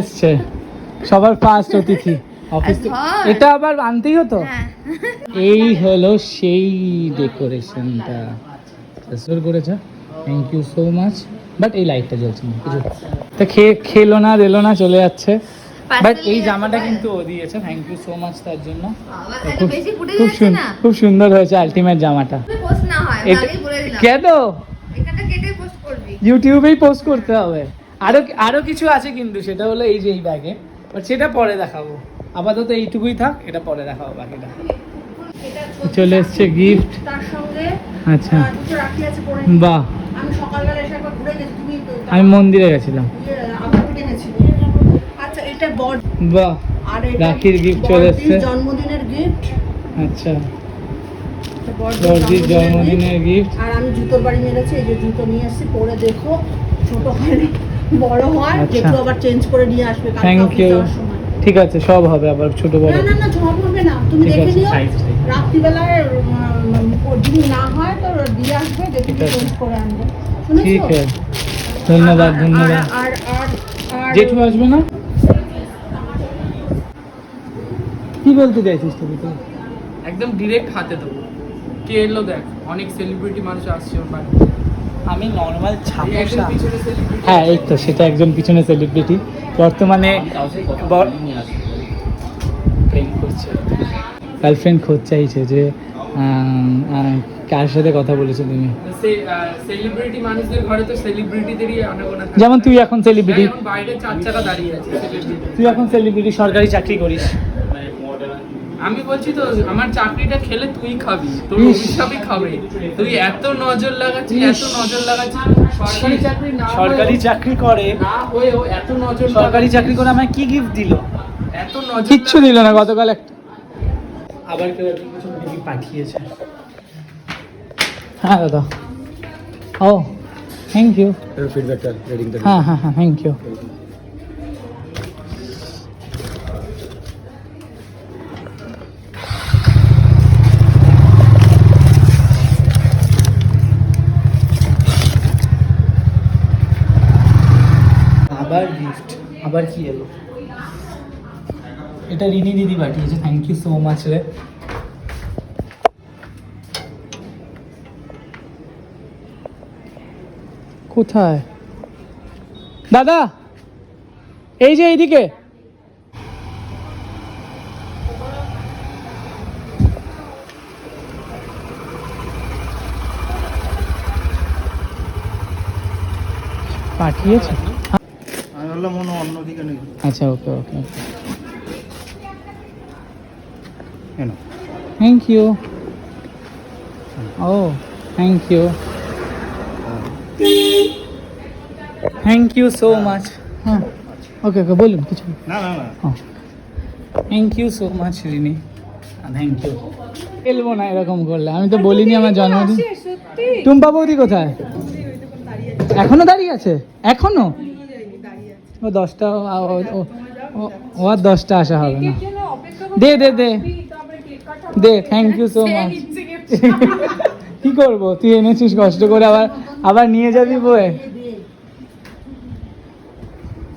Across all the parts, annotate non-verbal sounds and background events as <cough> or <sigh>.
এসছে। সবার ফার্স্ট অতিথি। অফিস এটা আবার আনতেই হতো? হ্যাঁ। এই হলো সেই ডেকোরেশনটা সুন্দর করেছে। Thank you so much but এই লাইটটা জ্বলছে না। কিছু তো খেয়ে খেলো না দিলো না চলে যাচ্ছে। বাট এই জামাটা কিন্তু ও দিয়েছে। থ্যাংক ইউ সো মাচ তার জন্য। খুব বেশি খুব সুন্দর হয়েছে আলটিমেট জামাটা। কেন? ইউটিউবেই পোস্ট করতে হবে। আরও আরও কিছু আছে কিন্তু সেটা হলো এই যে এই ব্যাগে বাট সেটা পরে দেখাবো। আপাতত এইটুকুই থাক এটা পরে দেখাবো বাকিটা। চলে এসছে গিফট তার সঙ্গে আচ্ছা। বাহ। আমি সকালবেলা এসে একবার ঘুরে গেছি তুমি আমি মন্দিরে গেছিলাম। ইয়ে, আচ্ছা এটা বড় বাহ আর এটা রাখির gift চলে এসছে। জন্মদিনের গিফট আচ্ছা। বর্দির জন্মদিনের গিফট আর আমি জুতোর বাড়ি মেরেছি এই যে জুতো নিয়ে এসেছি পরে দেখো ছোট বড় হয় আচ্ছা। যেগুলো আবার চেঞ্জ করে নিয়ে আসবে থ্যাংক ইউ ঠিক আছে সব হবে আবার ছোট বড়। না না না জমা পড়বে না। তুমি ঠিক দেখে আছে, নিও রাত্রিবেলায় যদি না হয় তো দিয়ে আসবে দেখে চেঞ্জ করে আনবে। ঠিক আছে। ধন্যবাদ ধন্যবাদ। আর আর আর আর জেঠু আসবে না? কি বলতে চাইছিস তুমি তুই একদম ডিরেক্ট হাতে দেবো। কে এলো দেখ অনেক সেলিব্রিটি মানুষ আসছে ওর বাড়ি আমি নর্মাল সেলিব্রিটি হ্যাঁ এই তো সেটা একজন পিছনে সেলিব্রিটি বর্তমানে প্রেম করছে। গার্লফ্রেন্ড খোঁজ চাইছে যে কার সাথে কথা বলেছ তুমি? সেলিব্রিটি মানুষদের ঘরে তো সেলিব্রিটিদেরই যেমন তুই এখন সেলিব্রিটি বাইরে চার চাকা দাঁড়িয়ে আছে তুই এখন সেলিব্রিটি সরকারি চাকরি করিস। আমি বলছি তো আমার চাকরিটা খেলে তুই খাবি তোর। অভিশাপই খাবে। তুই এত নজর লাগাচ্ছিস এত নজর লাগাচ্ছিস সরকারি চাকরি না সরকারি হয়ে- চাকরি করে। না হয়েও এত নজর সরকারি চাকরি করে আমায় কি গিফট দিল? এত নজর কিচ্ছু দিল না গতকাল একটা আবার কেউ কিছু দিদি পাঠিয়েছে। হ্যাঁ দাদা। ও থ্যাংক ইউ ফিডব্যাকটা রেডিংটা হ্যাঁ হ্যাঁ হ্যাঁ থ্যাংক ইউ আবার গিফট আবার কি এলো? এটা রিনি দিদি পাঠিয়েছে থ্যাংক ইউ সো মাচ রে। কোথায়? দাদা, এই যে এইদিকে। পাঠিয়েছে আমি বললাম মনে হয় অন্যদিকে নেই আচ্ছা okay okay. Okay thank you O thank you thank you so much হ্যাঁ ওকে ওকে বলুন কিছু। না না না। Thank you so much Rini thank you খেলব না এরকম করলে। আমি তো বলিনি আমার জন্মদিন। টুম্পা বৌদি কোথায়? এখনও দাঁড়িয়ে আছে? এখনও? ও দশটা ও- আর দশটা আসা হবে না। দে দে দে। দে থ্যাংক ইউ সো মাচ কি করব? তুই এনেছিস কষ্ট করে আবার আবার নিয়ে যাবি বয়ে।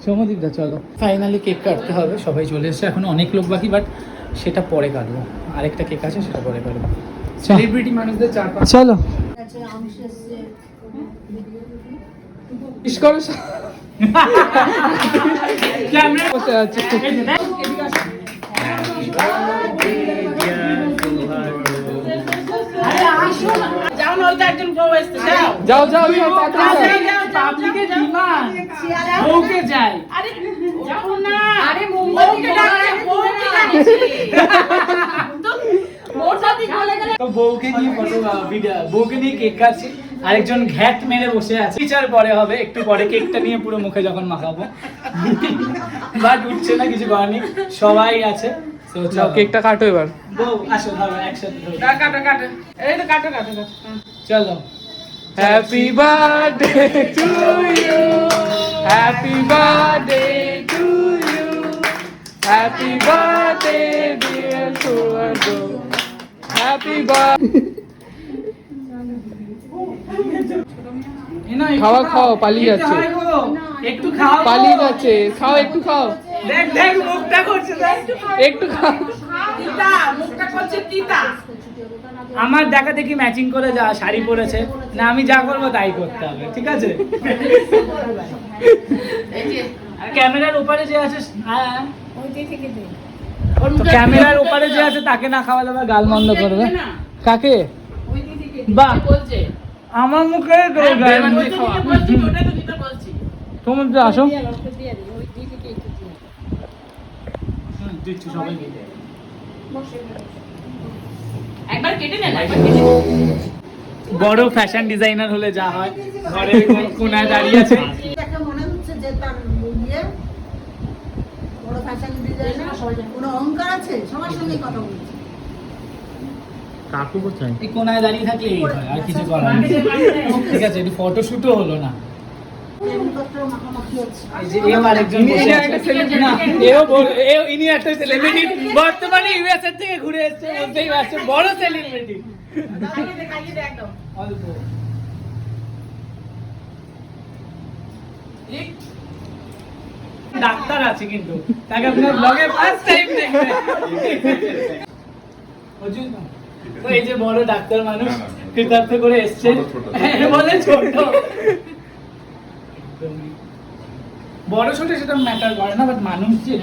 সমদীপদা চলো। ফাইনালি কেক কাটতে হবে সবাই চলে এসেছে এখন অনেক লোক বাকি বাট সেটা পরে কাটবো। আরেকটা কেক আছে সেটা পরে কাটবো। সেলিব্রিটি মানুষদের চার পাঁচ চলো ইস করো বসে আছে যাও যাও যাও পাবলিকের ডিমান্ড বউকে যাই আরে মুম্বাইকে ডাকছে বউকে ডাকছে তো বউকে নিয়ে ফটো ভিডিও বউকে নিয়ে কেক কাটছি আরেকজন ঘ্যাট মেরে বসে আছে। বিচার পরে হবে একটু পরে কেকটা নিয়ে পুরো মুখে যখন মাখাবো। বাট উঠছে না কিছু করার নেই। সবাই আছে। কেকটা কাটো এবার। বউ আসো ধরো একসাথে কাটো কাটো এই তো কাটো কাটো কাটো। চলো। Happy birthday to you happy birthday to you happy birthday dear Swargo happy birthday খাওয়া খাও, পালিয়ে যাচ্ছে। একটু খাও পালিয়ে যাচ্ছে। খাও একটু খাও। দেখ দেখ মুখটা করছে একটু খাও আমার দেখা দেখি ম্যাচিং করে যা শাড়ি পরেছে। না আমি যা করব তাই করতে হবে ঠিক আছে? ক্যামেরার উপরে যে আছে হ্যাঁ ক্যামেরার উপরে যে আছে তাকে না খাওয়ালে আবার গাল মন্দ করবে। কাকে? বাহ। আমার মুখে। মন্দ। তোমার তো আসো। হুম, দিচ্ছি সবাইকে একবার কেটে নেন একবার কেটে নেন। বড় ফ্যাশন ডিজাইনার হলে যা হয় ঘরের <laughs> কোন- কোনায় দাঁড়িয়ে আছে। দেখে মনে হচ্ছে যে তার ইয়ে বড় ফ্যাশন ডিজাইনার কোনো অহংকার আছে? সবার সঙ্গে কথা বলছে। কাকু কোথায় এই কোনায় দাঁড়িয়ে থাকলে এই হয়, আর কিছু করার নেই। ঠিক আছে একটু ফটোশুটও হলো না। বর্তমানে ইউএসএ থেকে ঘুরে এসেছে বলতেই পারছে বড় সেলিব্রিটি অল্প। ডাক্তার আছে কিন্তু। তাকে আপনার ব্লগে ফার্স্ট টাইম দেখবে বুঝলি তো? <laughs> এই যে বড় ডাক্তার মানুষ কৃতার্থ করে এসছে। <laughs> হ্যাঁ, বলে ছোট। <laughs> বড় ছোট সেটা ম্যাটার করে না বাট মানুষ যে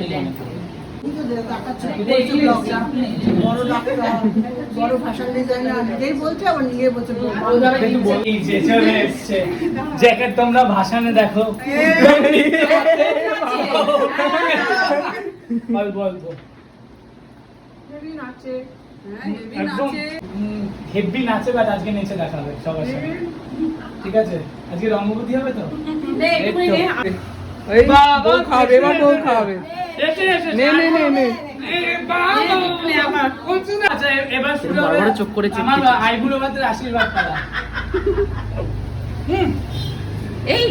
বল-। জ্যাকেট তোমরা ভাসানে দেখো। অল্প অল্প একদম হেভি নাচে বাট আজকে নেচে দেখাবে সবার সাথে। ঠিক আছে? আজকে রঙ্গবতী হবে তো? এবার বউ? আচ্ছা, চোখ করে আশীর্বাদ করা হুম। এই।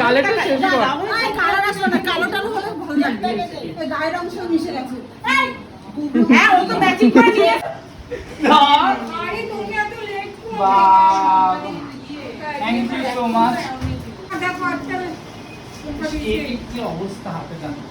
গালেটা শেষ কর কালার গায়ের অংশ মিশে গেছে হ্যাঁ ও তো ম্যাচিং করে নিয়ে থ্যাংক ইউ সো মাচ কি অবস্থা হাতে জানো?